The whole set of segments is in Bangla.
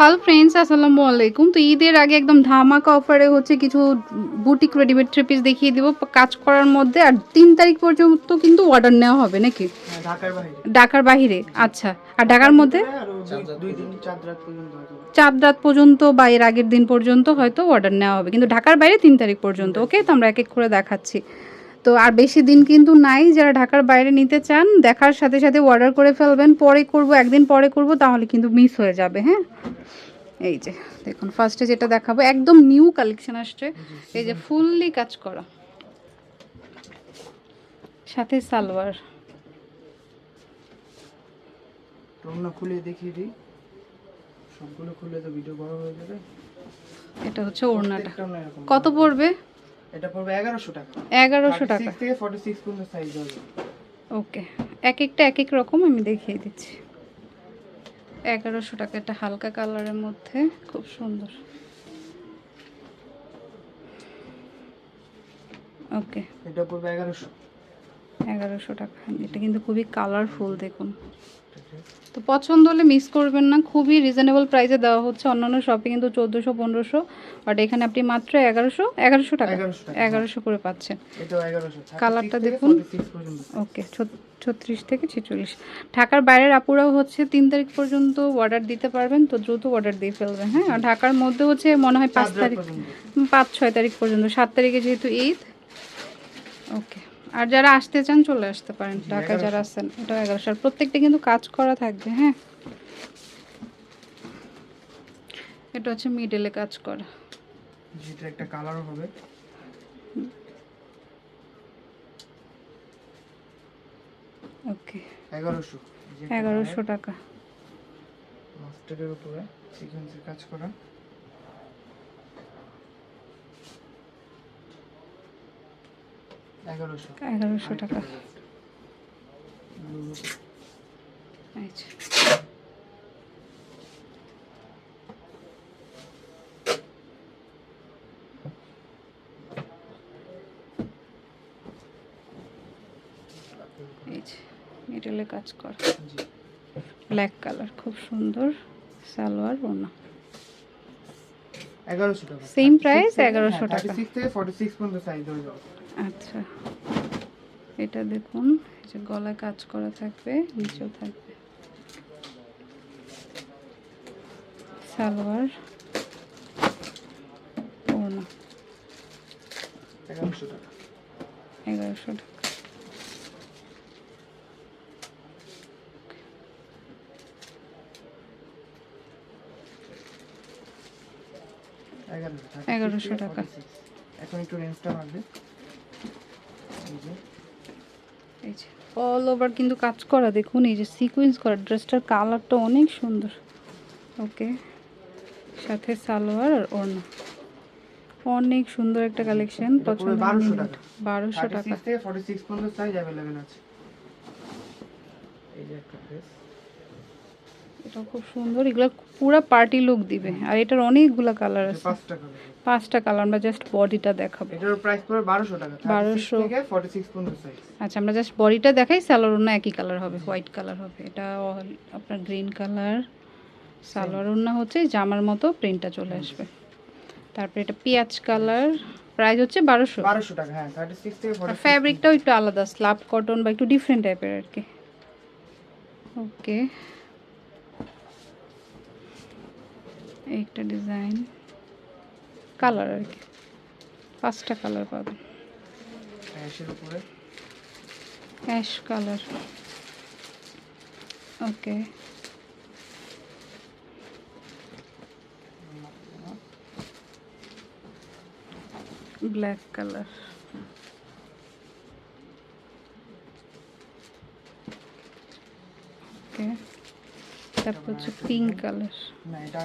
হ্যালো ফ্রেন্ডস আসসালামু আলাইকুম তো ঈদের আগে একদম ধামাকা অফারে হচ্ছে কিছু বুটিক রেডিমেড থ্রি পিস দেখিয়ে দিব। কাজ করার মধ্যে আর তিন তারিখ পর্যন্ত কিন্তু অর্ডার নেওয়া হবে নাকি? হ্যাঁ, ঢাকার বাইরে। ঢাকার বাহিরে আচ্ছা। আর ঢাকার মধ্যে? দুই- দুই দিন চার রাত পর্যন্ত হয়তো। চাঁদ রাত পর্যন্ত বা এর আগের দিন পর্যন্ত হয়তো অর্ডার নেওয়া হবে। কিন্তু ঢাকার বাইরে তিন তারিখ পর্যন্ত ওকে তো আমরা এক এক করে দেখাচ্ছি। তো আর বেশি দিন কিন্তু নাই যারা ঢাকার বাইরে নিতে চান দেখার সাথে সাথে অর্ডার করে ফেলবেন পরে করব একদিন পরে করব তাহলে কিন্তু মিস হয়ে যাবে হ্যাঁ? এই যে দেখুন ফার্স্টে যেটা দেখাবো একদম নিউ কালেকশন আসছে এই যে ফুললি কাজ করা। সাথে সালোয়ার। তোমরা খুলে দেখিয়ে দিই। সবগুলো খুলে তো ভিডিও বড় হয়ে যাবে। এটা হচ্ছে ওড়নাটা। কত পড়বে? এটা পড়বে এগারোশো টাকা। এগারোশো টাকা। 36 থেকে ফর্টি সিক্স পর্যন্ত সাইজ হবে। ওকে। এক একটা এক এক রকম আমি দেখিয়ে দিচ্ছি। এগারোশো টাকা। একটা হালকা কালারের মধ্যে খুব সুন্দর। ওকে। এটা পড়বে এগারোশো। এগারোশো টাকা। এটা কিন্তু খুবই কালারফুল দেখুন। তো পছন্দ হলে মিস করবেন না। খুবই রিজনেবল প্রাইসে দেওয়া হচ্ছে অন্যান্য শপে কিন্তু চোদ্দোশো পনেরোশো। বাট এখানে আপনি মাত্র এগারোশো এগারোশো টাকা। এগারোশো করে পাচ্ছেন। কালারটা দেখুন। ওকে ছত্রিশ থেকে ছেচল্লিশ। ঢাকার বাইরের আপুরাও হচ্ছে তিন তারিখ পর্যন্ত অর্ডার দিতে পারবেন। তো দ্রুত অর্ডার দিয়ে ফেলবেন হ্যাঁ? আর ঢাকার মধ্যে হচ্ছে মনে হয় পাঁচ তারিখ পাঁচ ছয় তারিখ পর্যন্ত। সাত তারিখে যেহেতু ঈদ। ওকে আর যারা আসতে চান চলে আসতে পারেন। ঢাকায় যারা আসছেন এটা এগারোশো। আর প্রত্যেকটা কিন্তু কাজ করা থাকবে হ্যাঁ? এটা হচ্ছে মিডলে কাজ করা। যেটা একটা কালারও হবে। ওকে। এগারোশো এগারোশো টাকা। মাস্টারের উপরে সিকোয়েন্সের কাজ করা। এগারোশো। এগারোশো টাকা। আচ্ছা কাজ করা। ব্ল্যাক কালার খুব সুন্দর সালোয়ার ওনা এগারোশো টাকা। Same price, 1100 টাকা। সিক্স থেকে ফর্টি সিক্স পর্যন্ত সাইজ হয়ে যাবে। আচ্ছা। এটা দেখুন যে গলায় কাজ করা থাকবে নিচেও থাকবে। সালোয়ার ওড়না। এগারোশো টাকা। এগারোশো টাকা। এগারোশো টাকা। এখন একটু রেঞ্জটা বাড়বে। এই যে অল ওভার কিন্তু কাজ করা দেখুন এই যে সিকুয়েন্স করা ড্রেসটার কালারটা অনেক সুন্দর। ওকে সাথে সালোয়ার আর ওড়না। অনেক সুন্দর একটা কালেকশন পছন্দ 1200 টাকা। বারোশো টাকা। থেকে ফর্টি সিক্স পর্যন্ত সাইজ অ্যাভেলেবেল আছে। এই যে একটা ড্রেস এটা খুব সুন্দর এগুলো পুরো পার্টি লুক দিবে। আর এটার অনেকগুলো কালার আছে। পাঁচটা কালার পাঁচটা কালার আমরা জাস্ট বডিটা দেখাবো। এটার প্রাইস পড়বে বারোশো টাকা। 1200 থেকে ফর্টি সিক্স পর্যন্ত সাইজ আচ্ছা আমরা জাস্ট বডিটা দেখাই সালোয়ার ওনা একই কালার হবে হোয়াইট কালার হবে। এটা আপনার গ্রিন কালার সালোয়ার ওনা হচ্ছে জামার মতো প্রিন্টটা চলে আসবে। তারপরে এটা পেঁয়াজ কালার প্রাইস হচ্ছে বারোশো। বারোশো টাকা হ্যাঁ থার্টি সিক্স থেকে আর ফর্টি ফ্যাব্রিকটাও একটু আলাদা স্লাব কটন বা একটু ডিফারেন্ট টাইপের আর কি। ওকে একটা ডিজাইন কালার আর কি। পাঁচটা কালার পাবেন ash colour. Okay. Black colour okay তারপর হচ্ছে পিঙ্ক কালার এটা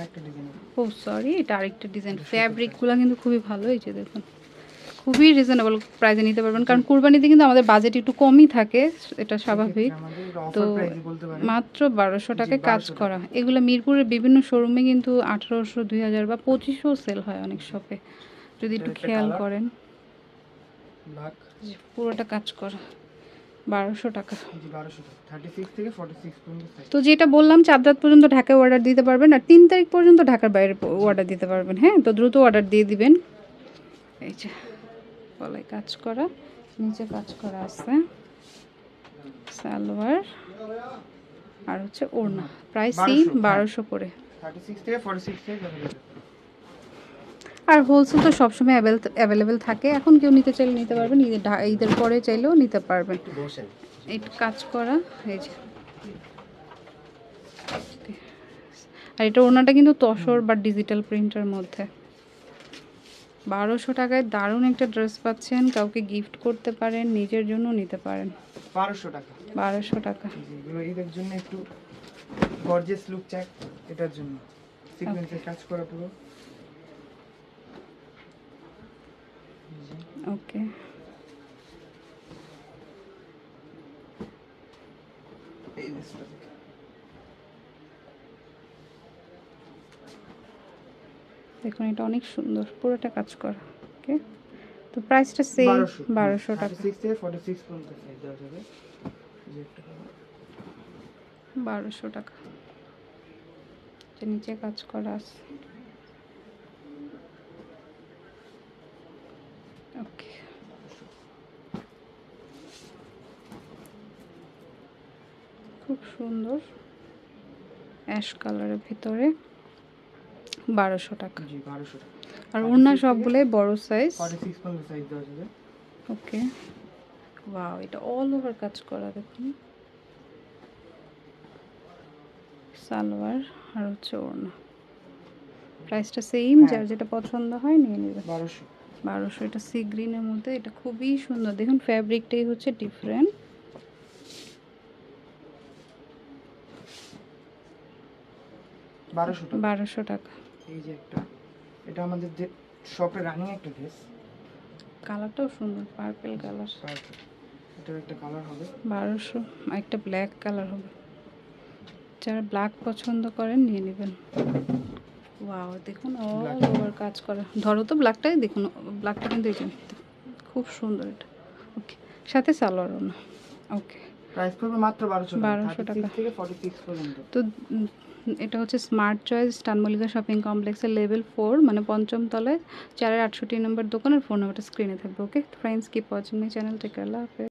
ও সরি এটা আরেকটা ডিজাইন ফ্যাব্রিকগুলো কিন্তু খুবই ভালো এই যে দেখুন। খুবই রিজনেবল প্রাইসে নিতে পারবেন। কারণ কুরবানিতে কিন্তু আমাদের বাজেট একটু কমই থাকে এটা স্বাভাবিক। তো মাত্র বারোশো টাকায় কাজ করা এগুলো মিরপুরের বিভিন্ন শোরুমে কিন্তু আঠারোশো দুই হাজার বা পঁচিশশো সেল হয় অনেক শপে যদি একটু খেয়াল করেন। পুরোটা কাজ করা। বারোশো টাকা। তো যেটা বললাম চার রাত পর্যন্ত ঢাকায় অর্ডার দিতে পারবেন আর তিন তারিখ পর্যন্ত ঢাকার বাইরে অর্ডার দিতে পারবেন। হ্যাঁ তো দ্রুত অর্ডার দিয়ে দিবেন। এই যে গলায় কাজ করা নিচে কাজ করা আছে। সালোয়ার আর হচ্ছে ওড়না। প্রায় সেম 1200, হ্যাঁ। বারোশো করে। থার্টি সিক্স থেকে ফর্টি সিক্স থেকে আর হোলসেল তো সবসময় অ্যাভেলেবেল থাকে। এখন কেউ নিতে চাইলে নিতে পারবেন ঈদের ঈদের পরে চাইলেও নিতে পারবেন। এই কাজ করা এই যে। আর এটা ওনাটা কিন্তু তসর বা ডিজিটাল প্রিন্টের মধ্যে। বারোশো টাকায় দারুণ একটা ড্রেস পাচ্ছেন কাউকে গিফট করতে পারেন নিজের জন্য নিতে পারেন। বারোশো টাকা। বারোশো টাকা। ঈদের জন্য একটু গর্জিয়াস লুক চাই এটার জন্য। সিকোয়েন্সের কাজ করা পুরো। ওকে। দেখুন এটা অনেক সুন্দর। পুরোটা কাজ করা ওকে? তো প্রাইসটা সেম বারোশো। টাকা। বারোশো টাকা। নিচে কাজ করা আছে ওকে খুব সুন্দর। অ্যাশ কালারের ভিতরে বারোশো টাকা। বারোশো টাকা। আর ওড়না সবগুলোই বড় সাইজ ওকে। ওয়াও এটা অল ওভার কাজ করা দেখুন। সালোয়ার আর হচ্ছে ওড়না। প্রাইসটা সেম হ্যাঁ। যার যেটা পছন্দ হয় নিয়ে নেবে। বারোশো। বারোশো এটা সি গ্রিনের মধ্যে এটা খুবই সুন্দর। দেখুন ফ্যাব্রিকটাই হচ্ছে ডিফারেন্ট বারোশো টাকা। বারোশো টাকা। এই যে একটা এটা আমাদের যে শপে রানিং একটা ড্রেস কালারটাও সুন্দর পার্পেল কালার এটার একটা কালার হবে। বারোশো একটা ব্ল্যাক কালার হবে। যারা ব্ল্যাক পছন্দ করেন নিয়ে নেবেন। ওয়াও দেখুন অল. ওভার কাজ করা। ধরো তো ব্ল্যাকটাই দেখুন ব্ল্যাকটা কিন্তু এই খুব সুন্দর এটা। ওকে সাথে সালোয়ার না। ওকে প্রাইস পড়বে মাত্র বারোশো 1200 টাকা। থেকে ফর্টি সিক্স পর্যন্ত। তো এটা হচ্ছে স্মার্ট চয়েস স্টানমল্লিকা শপিং কমপ্লেক্সের লেভেল ফোর মানে পঞ্চম তলায়, চারের আটষট্টি নম্বর দোকানের ফোন নাম্বারটা স্ক্রিনে থাকবে okay friends keep watching my channel take আল্লাহ হাফেজ।